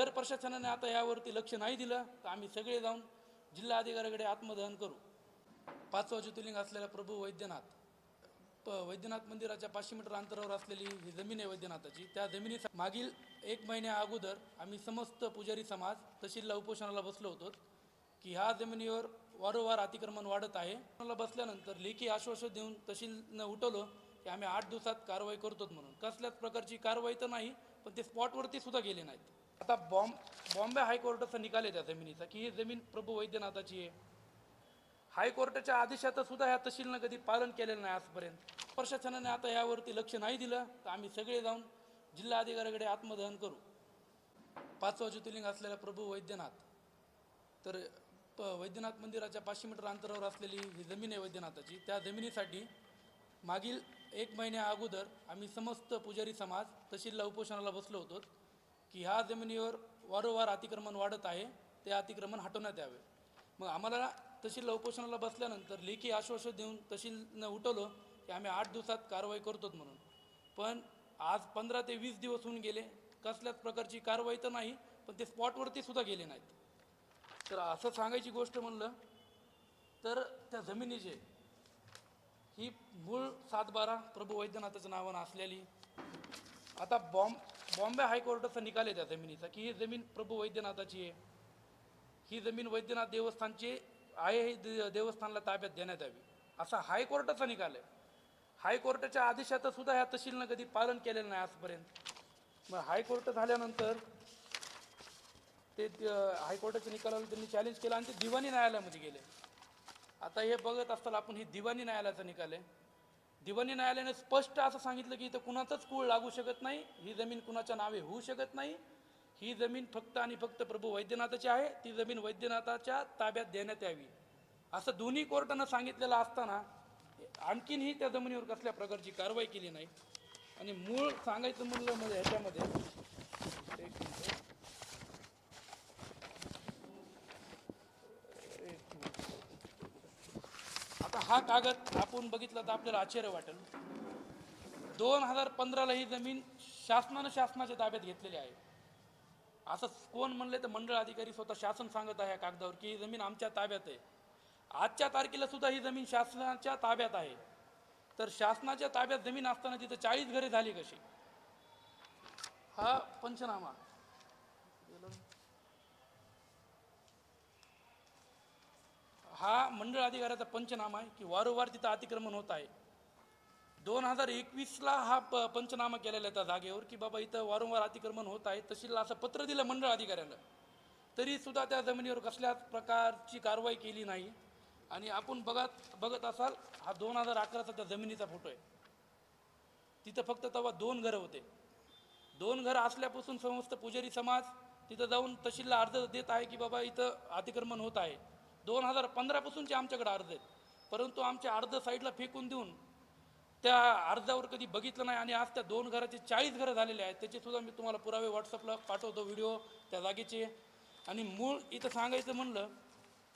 जर प्रशासनाने आता यावरती लक्ष नाही दिलं तर आम्ही सगळे जाऊन जिल्हा अधिकाऱ्याकडे आत्मदहन करू. पाचवा ज्योतिर्लिंग असलेला प्रभू वैद्यनाथ प वैद्यनाथ मंदिराच्या पाचशे मीटर अंतरावर असलेली ही जमीन आहे वैद्यनाथाची. त्या जमिनी मागील एक महिन्या अगोदर आम्ही समस्त पुजारी समाज तहसीलला उपोषणाला बसलो होतो की ह्या जमिनीवर वारंवार अतिक्रमण वाढत आहे. मला बसल्यानंतर लेखी आश्वासन देऊन तहसीलनं उठवलं की आम्ही आठ दिवसात कारवाई करतो म्हणून. कसल्याच प्रकारची कारवाई तर नाही पण ते स्पॉटवरती सुद्धा गेले नाहीत. आता बॉम्ब बॉम्बे हायकोर्टाचा निकाल आहे त्या जमिनीचा की ही जमीन प्रभू वैद्यनाथाची आहे. हायकोर्टाच्या आदेशाचं सुद्धा ह्या तहसीलनं कधी पालन केलेलं नाही आजपर्यंत. प्रशासनाने आता यावरती लक्ष नाही दिलं तर आम्ही सगळे जाऊन जिल्हा अधिकाऱ्याकडे आत्मदहन करू. पाचवा ज्योतिर्लिंग असलेला प्रभू वैद्यनाथ. तर प वैद्यनाथ मंदिराच्या पाचशे मीटर अंतरावर असलेली ही जमीन आहे वैद्यनाथाची. त्या जमिनीसाठी मागील एक महिन्या अगोदर आम्ही समस्त पुजारी समाज तहसीलला उपोषणाला बसलो होतो. की ह्या जमिनीवर वारंवार अतिक्रमण वाढत आहे ते अतिक्रमण हटवण्यात यावे. मग आम्हाला तहसील उपोषणाला बसल्यानंतर लेखी आश्वासन देऊन तहसीलनं उठवलं की आम्ही आठ दिवसात कारवाई करतोच म्हणून. पण आज पंधरा ते वीस दिवस होऊन गेले कसल्याच प्रकारची कारवाई तर नाही पण ते स्पॉटवरती सुद्धा गेले नाहीत. तर असं सांगायची गोष्ट म्हणलं तर त्या जमिनीचे ही मूळ सातबारा प्रभू वैद्यनाथाच्या नावानं असलेली आता बॉम्ब बॉम्बे हायकोर्टाचा निकाल आहे त्या जमिनीचा की ही जमीन प्रभू वैद्यनाथाची आहे. ही जमीन वैद्यनाथ देवस्थानची आहे ही दे- देवस्थानला ताब्यात देण्यात यावी. असा हायकोर्टाचा निकाल आहे. हायकोर्टाच्या आदेशाचं सुद्धा ह्या तहसीलनं कधी पालन केलेलं नाही आजपर्यंत. मग हायकोर्ट झाल्यानंतर ते हायकोर्टाच्या निकालाला त्यांनी चॅलेंज केलं आणि ते दिवाणी न्यायालयामध्ये गेले. आता हे बघत असताना आपण ही दिवाणी न्यायालयाचा निकाल आहे. दिवाणी न्यायालयाने स्पष्ट असं सांगितलं की इथं कुणाचंच कूळ लागू शकत नाही ही जमीन कुणाच्या नावे होऊ शकत नाही. ही जमीन फक्त आणि फक्त प्रभू वैद्यनाथाची आहे ती जमीन वैद्यनाथाच्या ताब्यात देण्यात यावी. असं दोन्ही कोर्टानं सांगितलेलं असताना आणखीनही त्या जमिनीवर कसल्या प्रकारची कारवाई केली नाही. आणि मूळ सांगायचं म्हणलं म्हणजे ह्याच्यामध्ये एक मिनिट. एक मिनिट. आता हा कागद आपण बघितला तर आपल्याला आश्चर्य वाटेल. दोन हजार पंधराला ही जमीन शासनानं शासनाच्या ताब्यात घेतलेली आहे. असं कोण म्हणले तर मंडळ अधिकारी स्वतः शासन सांगत आहे या कागदावर की ही जमीन आमच्या ताब्यात आहे. आजच्या तारखेला सुद्धा ही जमीन शासनाच्या ताब्यात आहे. तर शासनाच्या ताब्यात जमीन असताना तिथं चाळीस घरे झाली कशी? हा पंचनामा हा मंडळ अधिकाऱ्याचा पंचनामा आहे की वारंवार तिथं अतिक्रमण होत आहे. दोन हजार एकवीसला हा प पंचनामा केलेला आहे त्या जागेवर की बाबा इथं वारंवार अतिक्रमण होत आहे तहसीलला असं पत्र दिलं मंडळ अधिकाऱ्याला तरीसुद्धा त्या जमिनीवर कसल्याच प्रकारची कारवाई केली नाही. आणि आपण बघत बघत असाल हा दोन हजार अकराचा त्या जमिनीचा फोटो आहे. तिथं फक्त तेव्हा दोन घरं होते. दोन घरं असल्यापासून समस्त पुजारी समाज तिथं जाऊन तहसीलला अर्ज देत आहे की बाबा इथं अतिक्रमण होत आहे. दोन हजार पंधरापासूनचे आमच्याकडे अर्ज आहेत. परंतु आमचे अर्ज साईडला फेकून देऊन त्या अर्जावर कधी बघितलं नाही आणि आज त्या दोन घराचे चाळीस घरं झालेले आहेत. त्याचेसुद्धा मी तुम्हाला पुरावे व्हॉट्सअपला पाठवतो व्हिडिओ त्या जागेचे. आणि मूळ इथं सांगायचं म्हणलं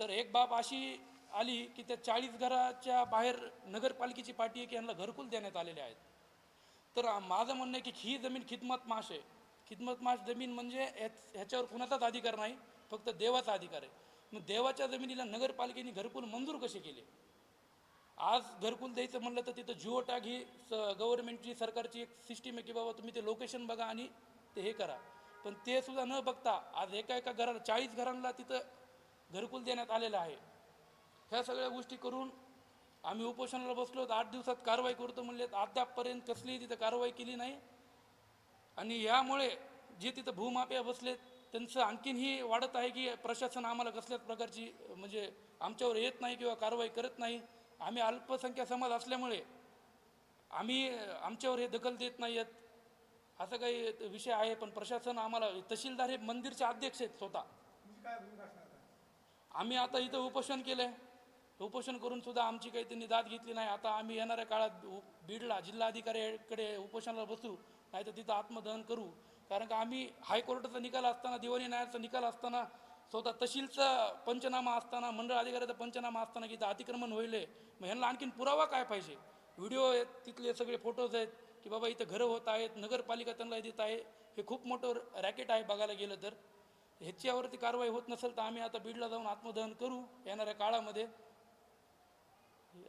तर एक बाब अशी आली की त्या चाळीस घराच्या बाहेर नगरपालिकेची पाठी आहे की यांना घरकुल देण्यात आलेले आहेत. तर माझं म्हणणं आहे की ही जमीन खिदमत माश आहे. खिदमत माश जमीन म्हणजे ह्याच्यावर कुणाचाच अधिकार नाही फक्त देवाचा अधिकार आहे. मग देवाच्या जमिनीला नगरपालिकेने घरकुल मंजूर कसे केले? आज घरकुल द्यायचं म्हणलं तर तिथं जिओ टॅग ही स गव्हर्नमेंटची सरकारची एक सिस्टीम आहे की बाबा तुम्ही ते लोकेशन बघा आणि ते हे करा. पण ते सुद्धा न बघता आज एका एका घराला चाळीस घरांना तिथं घरकुल देण्यात आलेलं आहे. ह्या सगळ्या गोष्टी करून आम्ही उपोषणाला बसलो आठ दिवसात कारवाई करतो म्हणले अद्यापपर्यंत कसलीही तिथं कारवाई केली नाही. आणि यामुळे जे तिथं भूमाफिया बसलेत त्यांचं आणखीनही वाढत आहे की प्रशासन आम्हाला कसल्याच प्रकारची म्हणजे आमच्यावर येत नाही किंवा कारवाई करत नाही. आम्ही अल्पसंख्या समाज असल्यामुळे आम्ही आमच्यावर हे दखल देत नाही आहेत. असं काही विषय आहे पण प्रशासन आम्हाला तहसीलदार हे मंदिरचे अध्यक्ष आहेत स्वतः. आम्ही आता इथं उपोषण केलं उपोषण करून सुद्धा आमची काही त्यांनी दाद घेतली नाही. आता आम्ही येणाऱ्या काळात बीडला जिल्हाधिकाऱ्याकडे उपोषणाला बसू नाही तर तिथं आत्मदहन करू. कारण का आम्ही हायकोर्टाचा निकाल असताना दिवाणी न्यायालयाचा निकाल असताना स्वतः तहसीलचा पंचनामा असताना मंडळ अधिकाऱ्याचा पंचनामा असताना की इथं अतिक्रमण होईल मग ह्यांना आणखीन पुरावा काय पाहिजे? व्हिडिओ आहेत तिथले सगळे फोटोज आहेत की बाबा इथं घरं होत आहेत नगरपालिका त्यांना देत आहे हे खूप मोठं रॅकेट आहे बघायला गेलं तर. ह्याच्यावरती कारवाई होत नसेल तर आम्ही आता बीडला जाऊन आत्मदहन करू येणाऱ्या काळामध्ये. हे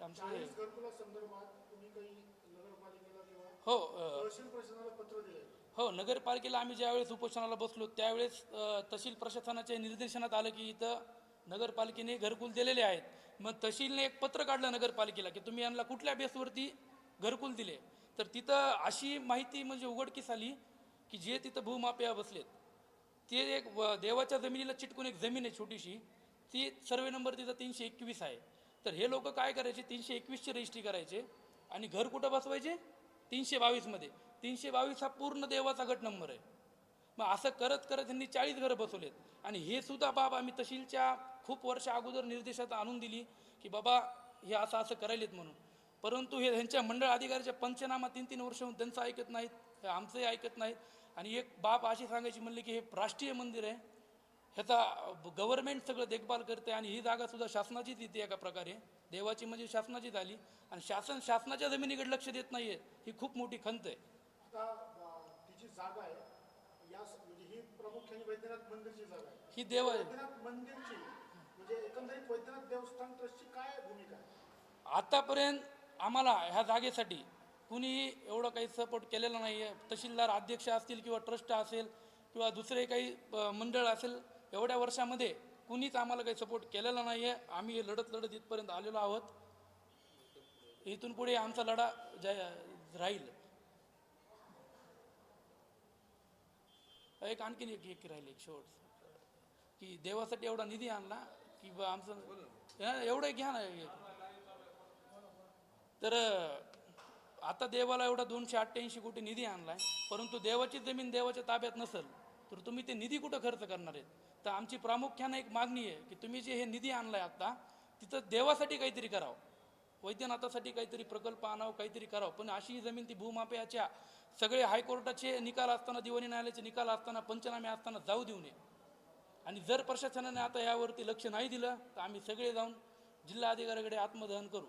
हे- हो अ, तहसील प्रशासनाला पत्र दिले हो नगरपालिकेला आम्ही ज्यावेळेस उपोषणाला बसलो त्यावेळेस तहसील प्रशासनाच्या निर्देशनात आलं की इथं नगरपालिकेने घरकुल दिलेले आहेत. मग तहसीलने एक पत्र काढलं नगरपालिकेला की तुम्ही यांना कुठल्या बेसवरती घरकुल दिले? तर तिथं अशी माहिती म्हणजे उघडकीस आली की जे तिथं भूमाफिया बसलेत ते एक देवाच्या जमिनीला चिटकून एक जमीन आहे छोटीशी ती सर्वे नंबर तिथं तीनशे एकवीस आहे. तर हे लोक काय करायचे? तीनशे एकवीसची रजिस्ट्री करायचे आणि घर कुठं बसवायचे? तीनशे बावीसमध्ये तीनशे बावीस हा पूर्ण देवाचा गट नंबर आहे. मग असं करत करत त्यांनी चाळीस घरं बसवलेत. आणि हे सुद्धा बाब आम्ही तहसीलच्या खूप वर्ष अगोदर निर्देशात आणून दिली की बाबा हे असं असं करायलेत म्हणून. परंतु हे त्यांच्या मंडळ अधिकाऱ्याच्या पंचनामा तीन तीन वर्ष होऊन त्यांचं ऐकत नाहीत आमचंही ऐकत नाहीत. आणि एक बाब अशी सांगायची म्हणली की हे राष्ट्रीय मंदिर आहे. ह्याचा गव्हर्नमेंट सगळं देखभाल करते आणि ही जागा सुद्धा शासनाचीच येते एका प्रकारे. देवाची म्हणजे शासनाचीच आली. आणि शासन शासनाच्या जमिनीकडे लक्ष देत नाहीये ही खूप मोठी खंत आहे. आहे म्हणजे ही आहे. ही देव आहे. म्हणजे आहे? आतापर्यंत आम्हाला ह्या जागेसाठी कुणीही एवढं काही सपोर्ट केलेला नाही आहे तहसीलदार अध्यक्ष असतील किंवा ट्रस्ट असेल किंवा दुसरे काही मंडळ असेल एवढ्या वर्षामध्ये कुणीच आम्हाला काही सपोर्ट केलेला नाही आहे आम्ही लढत लढत इथपर्यंत आलेलो आहोत. इथून पुढे आमचा लढा जय राहील. एक आणखीन एक एक राहील एक शेवट की देवासाठी एवढा निधी आणला की बा आमचं एवढं घ्या ना. तर आता देवाला एवढा दोनशे अठ्ठ्याऐंशी कोटी निधी आणलाय. परंतु देवाची जमीन देवाच्या ताब्यात नसेल. तर तुम्ही ते निधी कुठं खर्च करणार आहेत? तर आमची प्रामुख्यानं एक मागणी आहे की तुम्ही जे हे निधी आणलं आहे आत्ता तिथं देवासाठी काहीतरी करावं. वैद्यनाथासाठी काहीतरी प्रकल्प आणावं काहीतरी करावं. पण अशी ही जमीन ती भूमापयाच्या सगळे हायकोर्टाचे निकाल असताना दिवाणी न्यायालयाचे निकाल असताना पंचनामे असताना जाऊ देऊ नये. आणि जर प्रशासनाने आता यावरती लक्ष नाही दिलं तर आम्ही सगळे जाऊन जिल्हा अधिकाऱ्याकडे आत्मदहन करू.